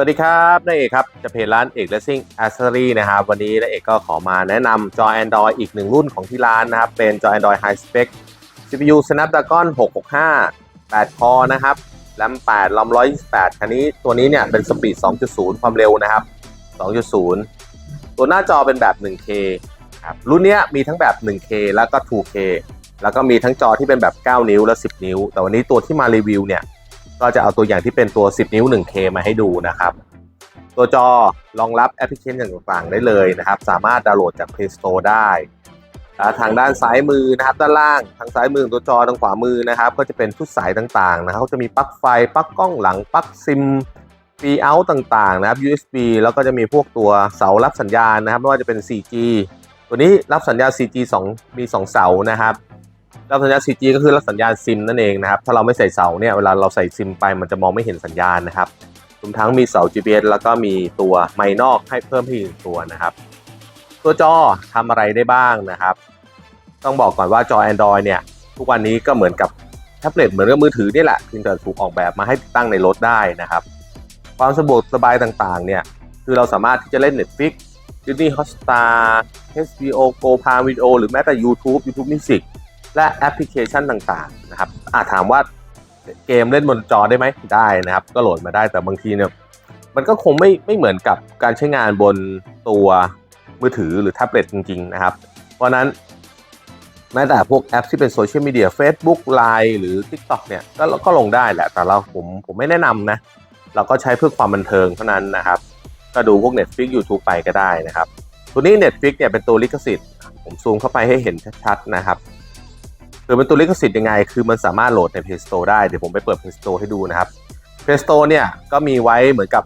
สวัสดีครับนายเอกครับ จะเพจร้านเอกเลสซิ่งแอสเซอรี่นะครับ วันนี้นายเอกก็ขอมาแนะนำจอ Android อีกหนึ่งรุ่นของที่ร้านนะครับ เป็นจอ Android High Spec CPU Snapdragon 665 8 คอนะครับ แรม8รอม128 คันนี้ตัวนี้เนี่ยเป็นสปีด 2.0 ความเร็วนะครับ 2.0 ตัวหน้าจอเป็นแบบ 1K ครับ รุ่นเนี้ยมีทั้งแบบ 1K แล้วก็ 2K แล้วก็มีทั้งจอที่เป็นแบบ 9 นิ้วและ 10 นิ้ว แต่วันนี้ตัวที่มารีวิวเนี่ย ก็จะเอาตัวอย่างที่เป็นตัว 10 นิ้ว 1K มาให้ดูนะครับ ตัวจอรองรับแอปพลิเคชันต่างๆ ได้เลยนะครับ สามารถดาวน์โหลดจาก Play Store ได้ทางด้านซ้ายมือนะครับด้านล่างทางซ้ายมือตัวจอทางขวามือนะครับ ก็จะเป็นชุดสายต่างๆนะครับจะมีปลั๊กไฟปลั๊กกล้องหลังปลั๊กซิมปีเอาต่างๆนะครับ USB แล้วก็จะมีพวกตัวเสารับสัญญาณนะครับ ไม่ว่าจะเป็น 4G ตัวนี้รับสัญญาณ 4G 2 มี 2 เสานะครับ รับสัญญาณ 4G ก็คือรับสัญญาณซิมนั่นเองนะครับ ถ้าเราไม่ใส่เสาเนี่ย เวลาเราใส่ซิมไปมันจะมองไม่เห็นสัญญาณนะครับรวมทั้งมีเสา GPS แล้วก็มีตัวไมค์นอกให้เพิ่มให้อีกตัวนะครับ ตัวจอทำอะไรได้บ้างนะครับ ต้องบอกก่อนว่าจอ Android เนี่ย ทุกวันนี้ก็เหมือนกับแท็บเล็ตเหมือนกับมือถือนี่แหละเพียงแต่ถูกออกแบบมาให้ติดตั้งในรถได้นะครับ ความสะดวกสบายต่างๆ เนี่ย คือเราสามารถที่จะเล่น Netflix Disney Hotstar HBO Go Prime Video หรือแม้แต่ YouTube YouTube Music และแอปพลิเคชันต่างๆนะครับอาจถามว่าเกมเล่นบนจอได้ไหมได้นะครับ ก็โหลดมาได้แต่บางทีเนี่ยมันก็คงไม่ไม่เหมือนกับการใช้งานบนตัวมือถือหรือแท็บเล็ตจริง ๆ นะครับ เพราะนั้นแม้แต่พวกแอปที่เป็นโซเชียลมีเดีย Facebook Line หรือ TikTok เนี่ยก็ก็ลงได้แหละ แต่เราผมผมไม่แนะนำนะ เราก็ใช้เพื่อความบันเทิงเท่านั้นนะครับ ก็ดูพวก Netflix YouTube ไปก็ได้นะครับ ตัวนี้ Netflix เนี่ยเป็นตัวลิขสิทธิ์ ผมซูมเข้าไปให้เห็นชัดๆนะครับ คือเป็นตัวลิขสิทธิ์ยังไง คือมันสามารถโหลดใน Play Store ได้ เดี๋ยวผมไปเปิด Play Store ให้ดูนะครับ Play Store เนี่ยก็มีไว้เหมือนกับ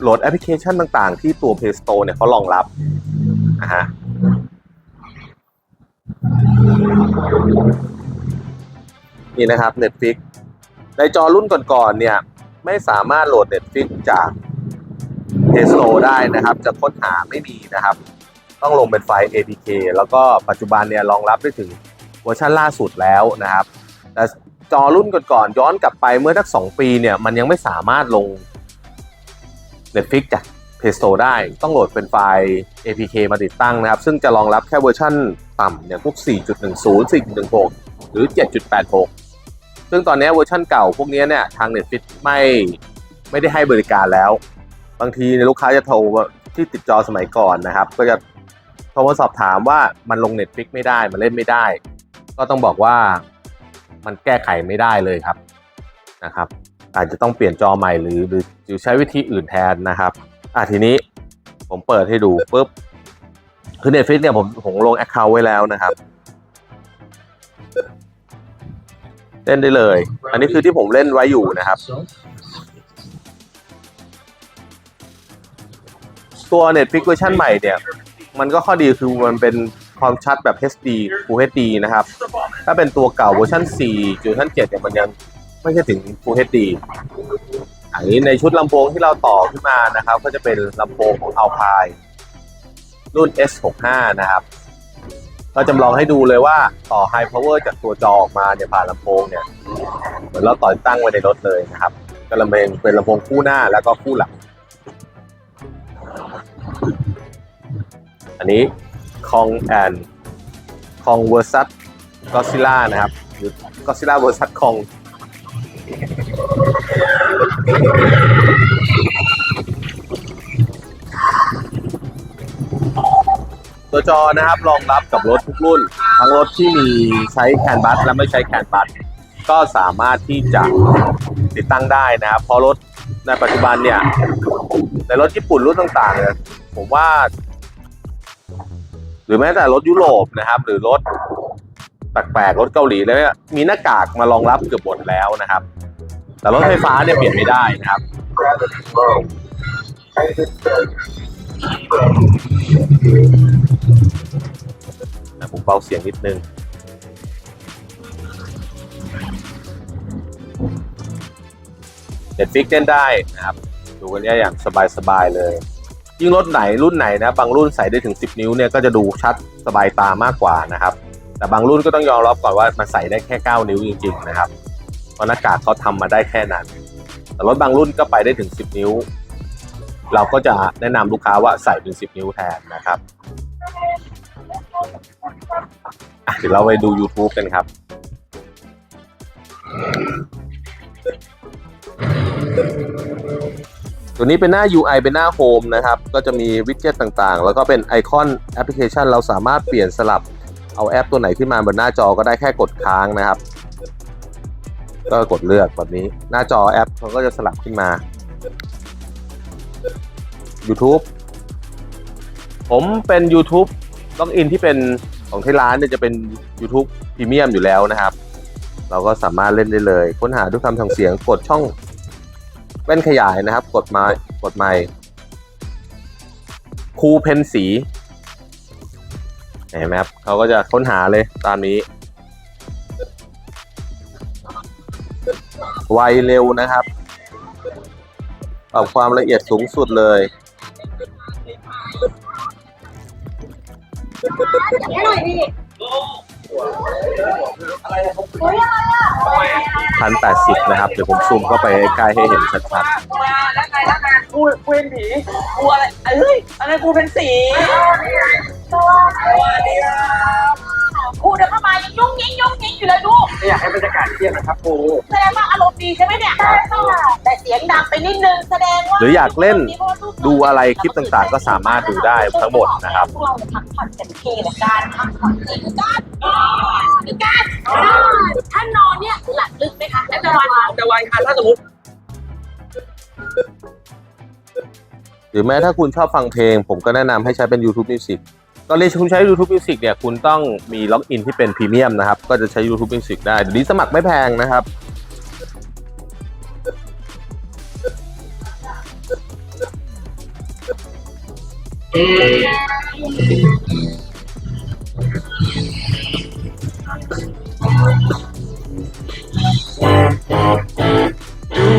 โหลดแอปพลิเคชันต่างๆ ที่ตัว Play Store เนี่ยเขารองรับนะฮะนี่นะครับ Netflix ในจอรุ่นก่อนๆเนี่ย ไม่สามารถโหลด Netflix จาก Play Store ได้นะครับ จะค้นหาไม่มีนะครับ ต้องลงเป็นไฟล์ APK แล้วก็ปัจจุบันเนี่ยรองรับได้ถึง เวอร์ชันล่าสุดแล้วนะครับ แต่จอรุ่นก่อนๆย้อนกลับไปเมื่อสักสองปีเนี่ยมันยังไม่สามารถลง Netflix จาก Play Store ได้ ต้องโหลดเป็นไฟล์ APK มาติดตั้งนะครับ ซึ่งจะรองรับแค่เวอร์ชันต่ำอย่างพวก 4.10 4.16 หรือ 7.86 ซึ่งตอนนี้เวอร์ชันเก่าพวกนี้เนี่ยทาง Netflix ไม่ไม่ได้ให้บริการแล้ว บางทีเนี่ยลูกค้าจะโทรที่ติดจอสมัยก่อนนะครับ ก็จะโทรมาสอบถามว่ามันลง Netflix ไม่ได้ มันเล่นไม่ได้ ก็ต้องบอกว่ามันแก้ไขไม่ได้เลยครับนะครับ อาจจะต้องเปลี่ยนจอใหม่หรือหรือหรือใช้วิธีอื่นแทนนะครับอะทีนี้ผมเปิดให้ดูปุ๊บคือ Netflix เนี่ยผมผมลง Account ไว้แล้วนะครับเล่นได้เลย อันนี้คือที่ผมเล่นไว้อยู่นะครับ ตัว Netflix เวอร์ชันใหม่เนี่ย มันก็ข้อดีคือมันเป็น ความชัดแบบ HD Full HD นะครับ ถ้าเป็นตัวเก่าเวอร์ชัน4เวอร์ชัน7เนี่ยมันยังไม่ใช่ถึง Full HD อันนี้ในชุดลำโพงที่เราต่อขึ้นมานะครับ ก็จะเป็นลำโพงของ Alpine รุ่น S65 นะครับก็จำลองให้ดูเลยว่าต่อ High Power จากตัวจอออกมาเนี่ยผ่านลำโพงเนี่ยเหมือนเราต่อตั้งไว้ในรถเลยนะครับก็ลำเพงเป็นลำโพงคู่หน้าแล้วก็คู่หลังอันนี้ คองแอนคองเวอร์ซัสก็ซิล่านะครับหรือก็ซิล่าเวอร์ซัสคองตัวจอนะครับรองรับกับรถทุกรุ่น ทั้งรถที่มีใช้แคนบัสและไม่ใช้แคนบัสก็สามารถที่จะติดตั้งได้นะครับเพราะรถในปัจจุบันเนี่ยในรถญี่ปุ่นรุ่นต่างๆเนี่ยผมว่า รือแม้แต่รถยุโรปนะครับ หรือรถแปลกๆรถเกาหลีแล้วเนี่ยมีหน้ากากมารองรับเกือบหมดแล้วนะครับ แต่รถไฟฟ้าเนี่ยเปลี่ยนไม่ได้นะครับ ผมเบาเสียงนิดนึง Netflix เล่นได้นะครับ ดูกันได้อย่างสบายๆเลย ยิ่งรถไหนรุ่นไหนนะบางรุ่นใส่ได้ถึง 10 นิ้วเนี่ยก็จะดูชัดสบายตามากกว่านะครับ แต่บางรุ่นก็ต้องยอมรับก่อนว่ามันใส่ได้แค่ 9 นิ้วจริง ๆ นะครับเพราะหน้ากากเขาทำมาได้แค่นั้น แต่รถบางรุ่นก็ไปได้ถึง 10 นิ้ว เราก็จะแนะนำลูกค้าว่าใส่เป็น 10 นิ้วแทนนะครับเดี๋ยวเราไปดู YouTube กันครับ ตัวนี้เป็นหน้า UI เป็นหน้า Home นะครับ ก็จะมีวิดเจ็ตต่างๆ แล้วก็เป็นไอคอนแอปพลิเคชัน เราสามารถเปลี่ยนสลับเอาแอปตัวไหนขึ้นมาบนหน้าจอก็ได้แค่กดค้างนะครับ ก็กดเลือกแบบนี้ หน้าจอแอปเขาก็จะสลับขึ้นมา YouTube ผมเป็น YouTube ล็อกอินที่เป็นของที่ร้านเนี่ยจะเป็น YouTube พรีเมียมอยู่แล้วนะครับ เราก็สามารถเล่นได้เลย ค้นหาด้วยคำสั่งเสียงกดช่อง แว่นขยายนะครับ กดมากดไมค์ครูเพนสีเห็นไหมครับเขาก็จะค้นหาเลยตามนี้ ไวเร็วนะครับปรับความละเอียดสูงสุดเลยหน่อยดิ เฮ้ยอะไรอะพันแปดสิบนะครับ เดี๋ยวผมซูมเข้าไปใกล้ๆให้เห็นชัดมาแล้วไงแล้วไงกูกูเป็นผีกูอะไรเอ้ยอะไรกูเป็นสีตัวสวัสดีครับครูเดินเข้ามายังยุ่งยิงยุ่งยิงอยู่เลยลูกไม่อยากให้บรรยากาศเครียดนะครับครูแสดงว่าอารมณ์ดีใช่ไหมเนี่ยใช่ค่ะแต่เสียงดังไป นิดนึงแสดงว่าๆหรืออยากเล่นดูอะไรคลิปต่างๆ ก็สามารถดูได้ทั้งหมดนะครับพวกเราพักผ่อนเต็มที่เลยการพักผ่อนคือการคือการถ้านอนเนี่ยหลับลึกไหมคะแล้วจะนอนจะไวค่ะถ้าสมมติหรือแม้ถ้าคุณชอบฟังเพลง ผมก็แนะนำให้ใช้เป็น YouTube Music ตอนนี้คุณใช้ YouTube Music เนี่ยคุณต้องมีล็อกอินที่เป็นพรีเมียมนะครับ ก็จะใช้ YouTube Music ได้เดี๋ยวนี้สมัครไม่แพงนะครับ ดู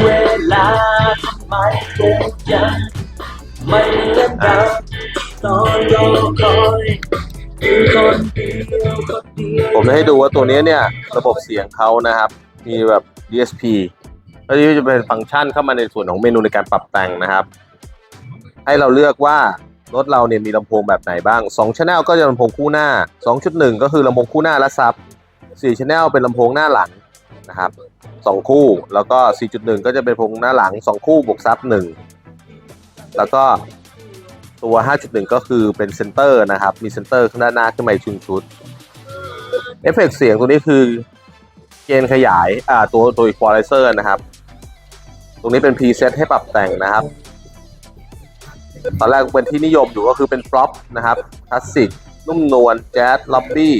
เวลาทำไมเกิดยังไม่เล่นดาวตอนรอคอยคือคนเดียวคนเดียวผมจะให้ดูว่าตัวนี้เนี่ย ระบบเสียงเขานะครับ มีแบบ DSP แล้วนี่จะเป็นฟังก์ชันเข้ามาในส่วนของเมนูในการปรับแต่งนะครับ ให้เราเลือกว่า รถเราเนี่ยมีลำโพงแบบไหนบ้าง2 Channel ก็จะลำโพงคู่หน้า 2.1 ก็คือลำโพงคู่หน้าและซับ4 Channel เป็นลำโพงหน้าหลังนะครับสองคู่แล้วก็ 4.1 ก็จะเป็นลำโพงหน้าหลัง 2 คู่บวกซับ1แล้วก็ตัว 5.1 ก็คือเป็นเซนเตอร์นะครับ มีเซนเตอร์ข้างด้านหน้าขึ้นมาอีกชุดชุด เอฟเฟกต์เสียงตัวนี้คือเกณฑ์ขยายอ่าตัวตัวอีควอไลเซอร์นะครับ ตรงนี้เป็นพรีเซตให้ปรับแต่งนะครับ ตอนแรกเป็นที่นิยมอยู่ก็คือเป็นฟล็อปนะครับคลาสสิกนุ่มนวลแจ๊สล็อบบี้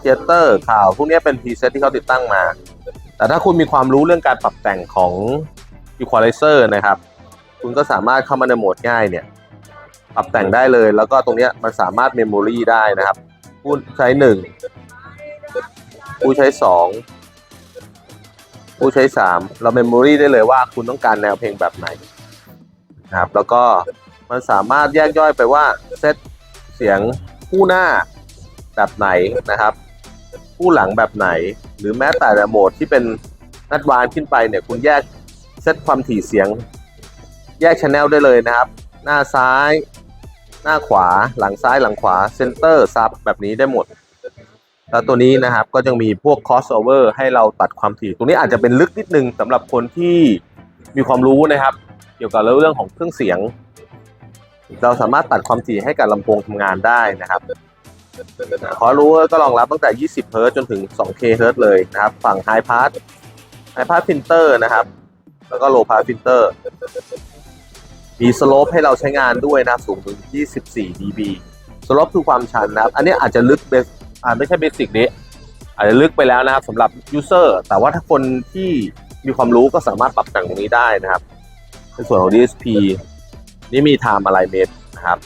เทเตอร์ข่าว พวกนี้เป็นพรีเซตที่เขาติดตั้งมา แต่ถ้าคุณมีความรู้เรื่องการปรับแต่งของอีควอไลเซอร์นะครับ คุณก็สามารถเข้ามาในโหมดง่ายเนี่ย ปรับแต่งได้เลย แล้วก็ตรงนี้มันสามารถเมมโมรีได้นะครับ ผู้ใช้หนึ่งผู้ใช้สองผู้ใช้สามเราเมมโมรีได้เลยว่าคุณต้องการแนวเพลงแบบไหนนะครับ แล้วก็ มันสามารถแยกย่อยไปว่าเซตเสียงคู่หน้าแบบไหนนะครับ คู่หลังแบบไหน หรือแม้แต่โหมดที่เป็นนัดวานขึ้นไปเนี่ยคุณแยกเซตความถี่เสียง แยกชแนลได้เลยนะครับ หน้าซ้าย หน้าขวาหลังซ้ายหลังขวาเซนเตอร์ซับแบบนี้ได้หมด แล้วตัวนี้นะครับก็จะมีพวก crossover ให้เราตัดความถี่ ตรงนี้อาจจะเป็นลึกนิดนึงสำหรับคนที่มีความรู้นะครับ เกี่ยวกับเรื่องของเครื่องเสียง เราสามารถตัดความถี่ให้กับลำโพงทำงานได้นะครับขอรู้ก็รองรับตั้งแต่ 20 เฮิร์ตซ์จนถึง 2K เฮิร์ตซ์เลยนะครับ ฝั่ง High Pass High Pass Filter นะครับ แล้วก็ Low Pass Filter มีสโลปให้เราใช้งานด้วยนะสูงถึง 24 dB สโลปคือความชันนะครับ อันนี้อาจจะลึกเบสอ่าไม่ใช่เบสิกนี้ อาจจะลึกไปแล้วนะครับสำหรับ user แต่ว่าถ้าคนที่มีความรู้ก็สามารถปรับแต่งตรงนี้ได้นะครับ ในส่วนของ DSP นี่มี time alignment นะครับ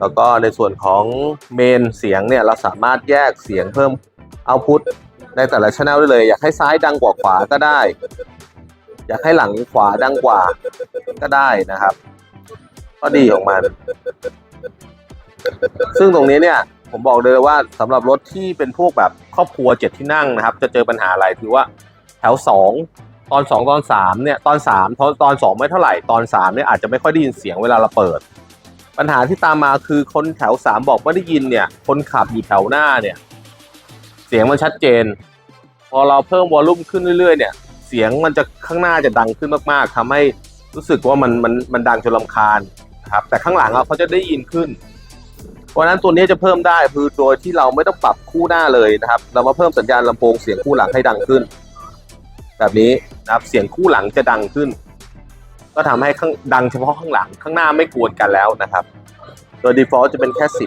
แล้วก็ในส่วนของเมนเสียงเนี่ยเราสามารถแยกเสียงเพิ่ม output ในแต่ละ channel ได้เลย อยากให้ซ้ายดังกว่าขวาก็ได้ อยากให้หลังขวาดังกว่าก็ได้นะครับ ก็ดีของมัน ซึ่งตรงนี้เนี่ยผมบอกเลยว่าสำหรับรถที่เป็นพวกแบบครอบครัวเจ็ดที่นั่งนะครับ จะเจอปัญหาอะไรคือว่าแถวสอง ตอนสองตอนสามเนี่ยตอนสามตอนตอนสองไม่เท่าไหร่ตอนสามเนี่ยอาจจะไม่ค่อยได้ยินเสียงเวลาเราเปิด ปัญหาที่ตามมาคือคนแถวสามบอกไม่ได้ยินเนี่ย คนขับอยู่แถวหน้าเนี่ย เสียงมันชัดเจน พอเราเพิ่มวอลลุ่มขึ้นเรื่อยๆเนี่ย เสียงมันจะข้างหน้าจะดังขึ้นมากๆทำให้รู้สึกว่ามันมันมันดังจนลำคาญนะครับแต่ข้างหลังเราเขาจะได้ยินขึ้นเพราะฉะนั้นตัวนี้จะเพิ่มได้คือโดยที่เราไม่ต้องปรับคู่หน้าเลยนะครับ เรามาเพิ่มสัญญาณลำโพงเสียงคู่หลังให้ดังขึ้น แบบนี้นะครับเสียงคู่หลังจะดังขึ้น ก็ทำให้ข้างดังเฉพาะข้างหลัง ข้างหน้าไม่กวนกันแล้วนะครับ โดย default จะเป็นแค่ 10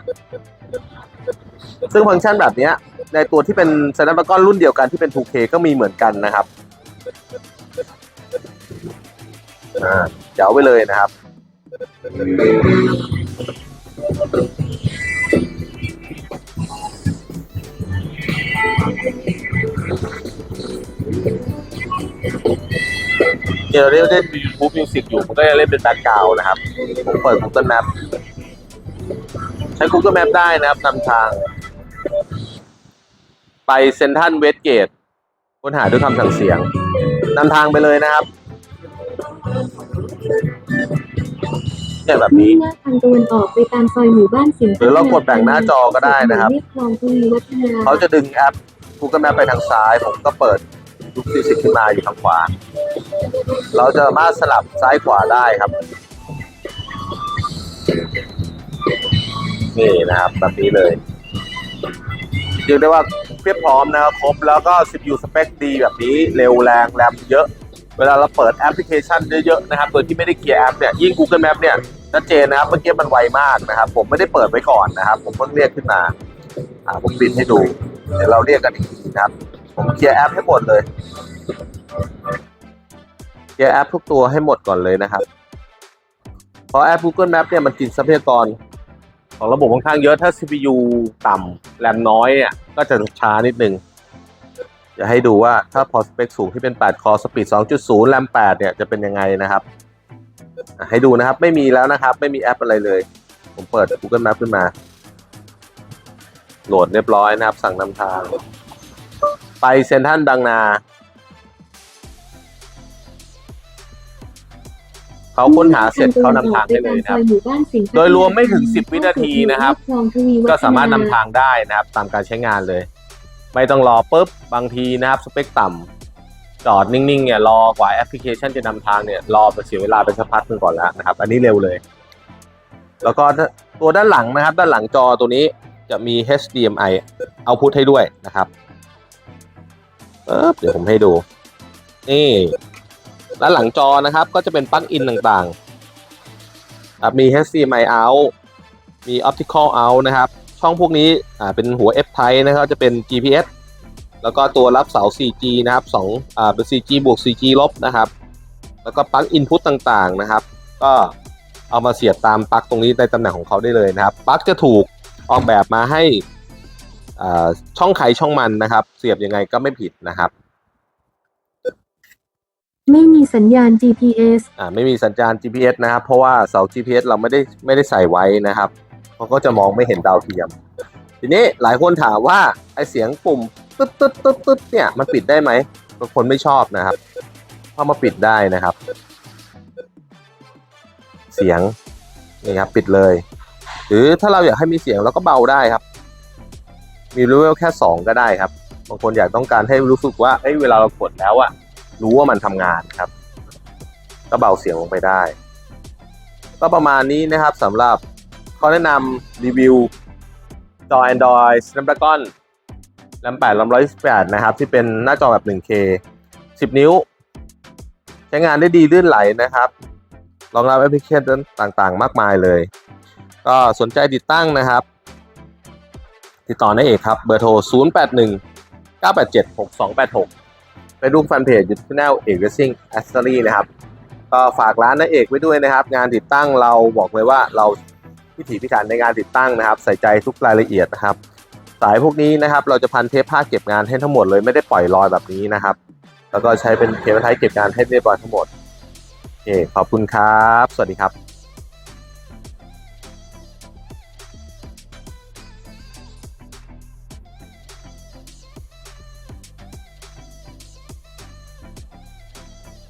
ซึ่งฟังก์ชันแบบนี้ในตัวที่เป็น Snapdragon รุ่นเดียวกันที่เป็น 2K ก็มีเหมือนกันนะครับเจ๋วไปเลยนะครับ เดี๋ยวเราเล่น YouTube Music อยู่มันก็จะเล่นเป็นแบ็คกราวด์นะครับ ผมเปิด Google Map ใช้ Google Map ได้นะครับนำทาง ไปเซนทันเวสเกตค้นหาด้วยคำสั่งเสียงนำทางไปเลยนะครับเนี่ยแบบนี้มุ่งหน้าทางตะวันออกไปตามซอยหมู่บ้านสิงห์หรือเรากดแบ่งหน้าจอก็ได้นะครับ เรียบคลองทวีวัฒนาเขาจะดึงแอป Google Map ไปทางซ้าย ผมก็เปิด ยุคซีสิขึ้นมาอยู่ทางขวา เราจะมาสลับซ้ายขวาได้ครับนี่นะครับแบบนี้เลยเรียกได้ว่าเพียบพร้อมนะครับครบแล้วก็ CPU สเปคดีแบบนี้เร็วแรงแรมเยอะ เวลาเราเปิดแอปพลิเคชันเยอะๆนะครับโดยที่ไม่ได้เกียร์แอปเนี่ยยิ่ง Google Map เนี่ยชัดเจนนะครับเมื่อกี้มันไวมากนะครับ ผมไม่ได้เปิดไว้ก่อนนะครับ ผมเพิ่งเรียกขึ้นมา อ่าผมปิดให้ดู เดี๋ยวเราเรียกกันอีกทีนะครับ ผมเคลียร์แอปให้หมดเลย เคลียร์แอปทุกตัวให้หมดก่อนเลยนะครับ เพราะแอป Google Map เนี่ยมันกินทรัพยากร ของระบบค่อนข้างเยอะถ้า CPU ต่ำแรมน้อยเนี่ยก็จะช้านิดนึงจะให้ดูว่าถ้าพอสเปคสูงที่เป็น 8 คอ Speed 2.0 แรม 8 เนี่ยจะเป็นยังไงนะครับ ให้ดูนะครับไม่มีแล้วนะครับ ไม่มีแอปอะไรเลย ผมเปิด Google Map ขึ้นมา โหลดเรียบร้อยนะครับ สั่งนำทาง ไปเซนทรันบางนา เขาค้นหาเสร็จเขานำทางได้เลยนะครับมุ่งหน้าทางตะวันออกไปตามซอยหมู่บ้านสิงห์โดยรวมไม่ถึง 10 วินาทีนะครับเยบคลองทวีวัฒนาก็สามารถนำทางได้นะครับ ตามการใช้งานเลย ไม่ต้องรอปุ๊บบางทีนะครับ สเปคต่ำจอดนิ่งๆเนี่ยรอกว่าแอปพลิเคชันจะนำทางเนี่ยรอไปเสียเวลาเป็นสักพักหนึงก่อนแล้วนะครับ อันนี้เร็วเลย แล้วก็ตัวด้านหลังนะครับ ด้านหลังจอตัวนี้จะมี HDMI เอาพุทให้ด้วยนะครับ ปึ๊บเดี๋ยวผมให้ดู นี่ด้านหลังจอนะครับ ก็จะเป็นปลั๊กอินต่างๆครับมี HDMI out มี optical out นะครับ ช่องพวกนี้อ่าเป็นหัว F type นะครับจะเป็น GPS แล้วก็ตัวรับเสา 4G นะครับสองอ่าเป็น 4G บวก 4G ลบนะครับ แล้วก็ปลั๊กอินพุตต่างๆนะครับ ก็เอามาเสียบตามปลั๊กตรงนี้ในตำแหน่งของเขาได้เลยนะครับ ปลั๊กจะถูกออกแบบมาให้ ช่องใครช่องมันนะครับ เสียบยังไงก็ไม่ผิดนะครับ ไม่มีสัญญาณ GPS อ่าไม่มีสัญญาณ GPS นะครับ เพราะว่าเสา GPS เราไม่ได้ไม่ได้ใส่ไว้นะครับเขาก็จะมองไม่เห็นดาวเทียม ทีนี้หลายคนถามว่าไอเสียงปุ่มตึ๊ดตึ๊ดตึ๊ดตึ๊ดเนี่ยมันปิดได้ไหมบางคนไม่ชอบนะครับเข้ามาปิดได้นะครับ เสียงนี่ครับปิดเลย หรือถ้าเราอยากให้มีเสียงเราก็เบาได้ครับ มีเลเวลแค่สองก็ได้ครับ บางคนอยากต้องการให้รู้สึกว่าเอ้ยเวลาเรากดแล้วอะรู้ว่ามันทำงานครับ ก็เบาเสียงลงไปได้ ก็ประมาณนี้นะครับสำหรับข้อแนะนำรีวิวจอ Android Snapdragon แรม8 128 นะครับ ที่เป็นหน้าจอแบบ 1K 10 นิ้ว ใช้งานได้ดีลื่นไหลนะครับ รองรับแอปพลิเคชันต่างๆ มากมายเลย ก็สนใจติดตั้งนะครับ ติดต่อได้เอกครับ เบอร์โทร 081 987 6286 ไปดูแฟนเพจยูทูบช anel เอกเรซิ่งแอสเซอรี่นะครับ ก็ฝากร้านนาเอกไว้ด้วยนะครับ งานติดตั้งเราบอกเลยว่าเราพิถีพิถันในงานติดตั้งนะครับ ใส่ใจทุกรายละเอียดนะครับ สายพวกนี้นะครับ เราจะพันเทปผ้าเก็บงานให้ทั้งหมดเลยไม่ได้ปล่อยลอยแบบนี้นะครับ แล้วก็ใช้เป็นเคเบิลไทยเก็บงานให้เรียบร้อยทั้งหมดโอเคขอบคุณครับ สวัสดีครับ